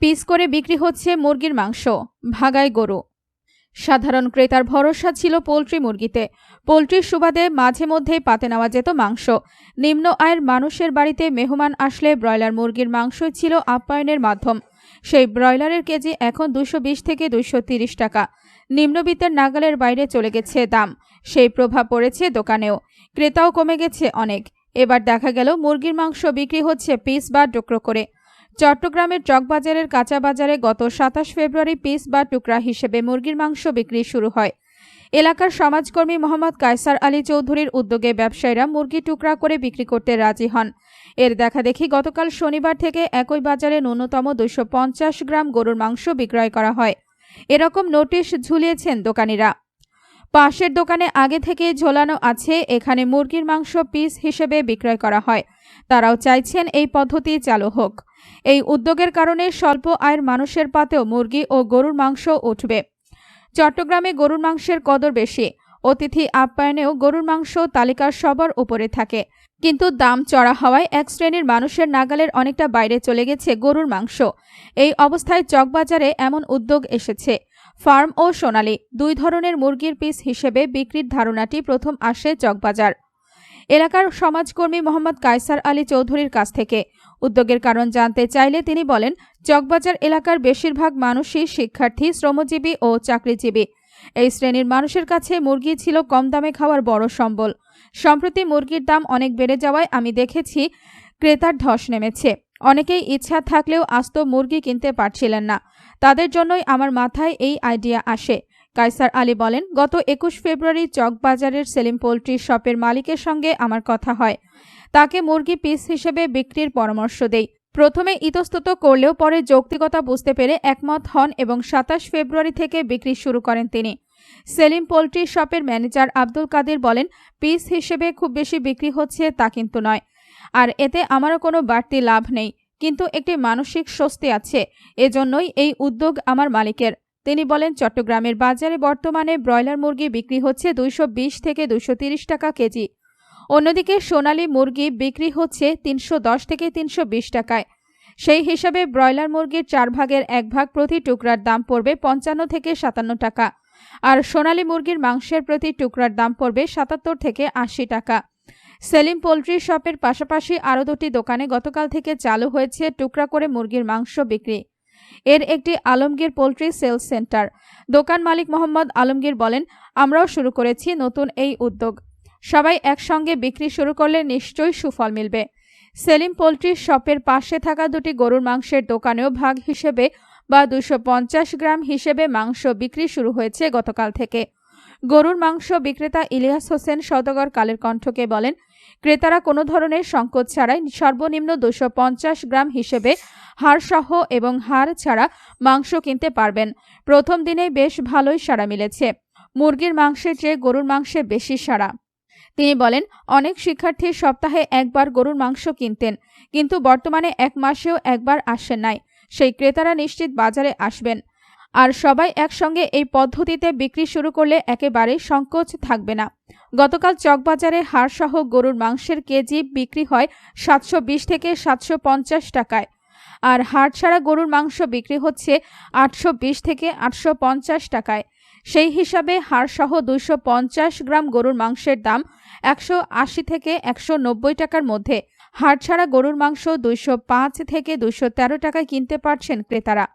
Piece করে বিক্রি হচ্ছে মুরগির মাংস, ভাগায় গরু। সাধারণ ক্রেতার ভরসা ছিল পোলট্রি মুরগিতে। পোলট্রির সুবাদে মাঝে মধ্যেই পাতে নেওয়া যেত মাংস। নিম্ন আয়ের মানুষের বাড়িতে মেহমান আসলে ব্রয়লার মুরগির মাংসই ছিল আপ্যায়নের মাধ্যম। সেই ব্রয়লারের কেজি এখন দুশো থেকে দুশো টাকা। নিম্নবিত্তের নাগালের বাইরে চলে গেছে দাম। সেই প্রভাব পড়েছে দোকানেও। ক্রেতাও কমে গেছে অনেক। এবার দেখা গেল মুরগির মাংস বিক্রি হচ্ছে পিস বা টুকরো করে। চট্টগ্রামের চকবাজারের কাঁচা বাজারে গত সাতাশ ফেব্রুয়ারি পিস বা টুকরা হিসেবে মুরগির মাংস বিক্রি শুরু হয়। এলাকার সমাজকর্মী মোহাম্মদ কায়সার আলী চৌধুরীর উদ্যোগে ব্যবসায়ীরা মুরগি টুকরা করে বিক্রি করতে রাজি হন। এর দেখাদেখি গতকাল শনিবার থেকে একই বাজারে ন্যূনতম দুশো গ্রাম গরুর মাংস বিক্রয় করা হয়। এরকম নোটিশ ঝুলিয়েছেন দোকানিরা। পাশের দোকানে আগে থেকে ঝোলানো আছে, এখানে মুরগির মাংস পিস হিসেবে বিক্রয় করা হয়। তারাও চাইছেন এই পদ্ধতি চালু হোক। এই উদ্যোগের কারণে স্বল্প আয়ের মানুষের পাতেও মুরগি ও গরুর মাংস উঠবে। চট্টগ্রামে গরুর মাংসের কদর বেশি। অতিথি আপ্যায়নেও গরুর মাংস তালিকার সবার উপরে থাকে। কিন্তু দাম চড়া হওয়ায় এক শ্রেণির মানুষের নাগালের অনেকটা বাইরে চলে গেছে গরুর মাংস। এই অবস্থায় চকবাজারে এমন উদ্যোগ এসেছে। ফার্ম ও সোনালী, দুই ধরনের মুরগির পিস হিসেবে বিক্রির ধারণাটি প্রথম আসে চকবাজার এলাকার সমাজকর্মী মোহাম্মদ কায়সার আলী চৌধুরীর কাছ থেকে। উদ্যোগের কারণ জানতে চাইলে তিনি বলেন চকবাজার এলাকার বেশিরভাগ মানুষই শিক্ষার্থী, শ্রমজীবী ও চাকরিজীবী। এই শ্রেণির মানুষের কাছে মুরগি ছিল কম দামে খাওয়ার বড় সম্বল। সম্প্রতি মুরগির দাম অনেক বেড়ে যাওয়ায় আমি দেখেছি, ক্রেতার ধস নেমেছে। অনেকেই ইচ্ছা থাকলেও আস্ত মুরগি কিনতে পারছিলেন না। তাদের জন্যই আমার মাথায় এই আইডিয়া আসে। কাইসার আলী বলেন, গত একুশ ফেব্রুয়ারি চকবাজারের সেলিম পোলট্রি শপের মালিকের সঙ্গে আমার কথা হয়। তাকে মুরগি পিস হিসেবে বিক্রির পরামর্শ দেই। প্রথমে ইতস্তত করলেও পরে যৌক্তিকতা বুঝতে পেরে একমত হন এবং সাতাশ ফেব্রুয়ারি থেকে বিক্রি শুরু করেন তিনি। সেলিম পোলট্রি শপের ম্যানেজার আব্দুল কাদের বলেন, পিস হিসেবে খুব বেশি বিক্রি হচ্ছে তা কিন্তু নয়। আর এতে আমারও কোনো বাড়তি লাভ নেই। কিন্তু একটি মানসিক স্বস্তি আছে, এজন্যই এই উদ্যোগ আমার মালিকের। তিনি বলেন, চট্টগ্রামের বাজারে বর্তমানে ব্রয়লার মুরগি বিক্রি হচ্ছে দুইশো বিশ থেকে দুইশো টাকা কেজি। অন্যদিকে সোনালি মুরগি বিক্রি হচ্ছে তিনশো দশ থেকে তিনশো বিশ টাকায়। সেই হিসাবে ব্রয়লার মুরগির চার ভাগের এক ভাগ প্রতি টুকরার দাম পড়বে পঞ্চান্ন থেকে সাতান্ন টাকা। আর সোনালী মুরগির মাংসের প্রতি টুকরার দাম পড়বে সাতাত্তর থেকে আশি টাকা। সেলিম পোলট্রি শপের পাশাপাশি আরও দুটি দোকানে গতকাল থেকে চালু হয়েছে টুকরা করে মুরগির মাংস বিক্রি। এর একটি আলমগীর পোলট্রি সেলস সেন্টার। দোকান মালিক মোহাম্মদ আলমগীর বলেন, আমরাও শুরু করেছি নতুন এই উদ্যোগ। সবাই একসঙ্গে বিক্রি শুরু করলে নিশ্চয়ই সুফল মিলবে। সেলিম পোলট্রি শপের পাশে থাকা দুটি গরুর মাংসের দোকানেও ভাগ হিসেবে বা দুশো গ্রাম হিসেবে মাংস বিক্রি শুরু হয়েছে গতকাল থেকে। গরুর মাংস বিক্রেতা ইলিয়াস হোসেন সদগর কালের কণ্ঠকে বলেন, ক্রেতারা কোনো ধরনের সংকোচ ছাড়াই সর্বনিম্ন দুশো গ্রাম হিসেবে হাড়সহ এবং হাড় ছাড়া মাংস কিনতে পারবেন। প্রথম দিনেই বেশ ভালোই সাড়া মিলেছে। মুরগির মাংসের চেয়ে গরুর মাংসে বেশি সাড়া। তিনি বলেন, অনেক শিক্ষার্থী সপ্তাহে একবার গরুর মাংস কিনতেন, কিন্তু বর্তমানে এক মাসেও একবার আসেন নাই। সেই ক্রেতারা নিশ্চিত বাজারে আসবেন। আর সবাই একসঙ্গে এই পদ্ধতিতে বিক্রি শুরু করলে একেবারে সংকোচ থাকবে না। গতকাল চকবাজারে হাড়সহ গরুর মাংসের কেজি বিক্রি হয় সাতশো বিশ থেকে সাতশো পঞ্চাশ টাকায়। আর হাড় ছাড়া গরুর মাংস বিক্রি হচ্ছে আটশো বিশ থেকে আটশো পঞ্চাশ টাকায়। সেই হিসাবে হাড়সহ দুইশো পঞ্চাশ গ্রাম গরুর মাংসের দাম একশো আশি থেকে একশো নব্বই টাকার মধ্যে। হাড় ছাড়া গরুর মাংস দুইশো পাঁচ থেকে দুইশো তেরো টাকায় কিনতে পারছেন ক্রেতারা।